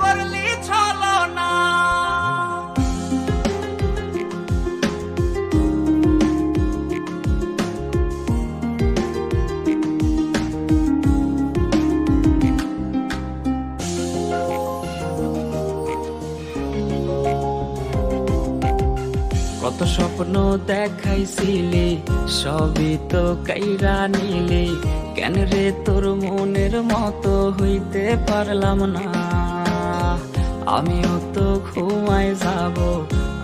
করলি ছলনা। কত স্বপ্ন দেখাইছিলি, সবই তো কাইরা নিলি। কেন রে তোর মনের মতো হইতে পারলাম না? আমিও তো ঘুমায় যাব,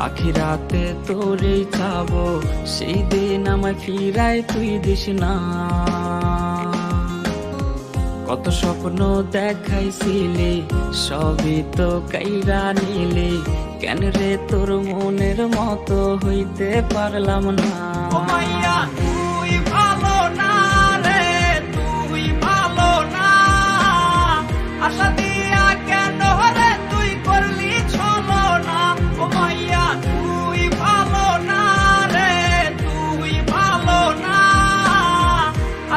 আখি রাতে তোরেই চাব, সেই দিন আমায় ফিরায় তুই দিস না। কত স্বপ্ন দেখাইছিলি, সবই তো কাইরা নিলি, কেন রে তোর মনের মতো হইতে পারলাম না?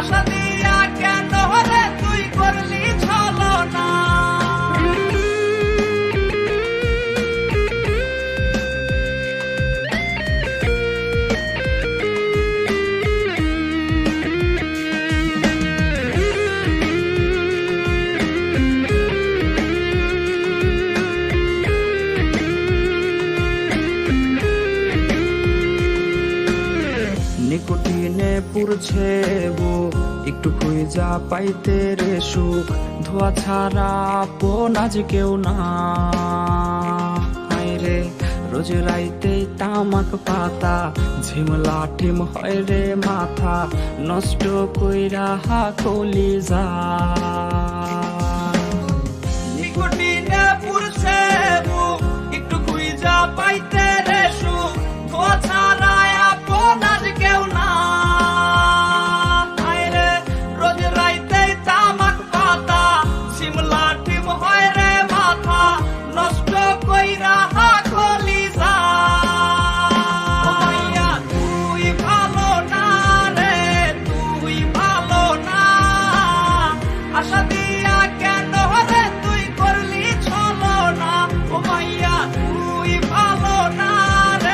I'm not. নিকোটিনে পুরছে বো একটু খুঁজা পাইতে রে সুখ, ধোয়া ছাড়া আপন আজ কেউ না। রে, রোজ রাইতে তামাক পাতা ঝিম লাঠিম হয় রে মাথা, নষ্ট কইরা হা কলি যা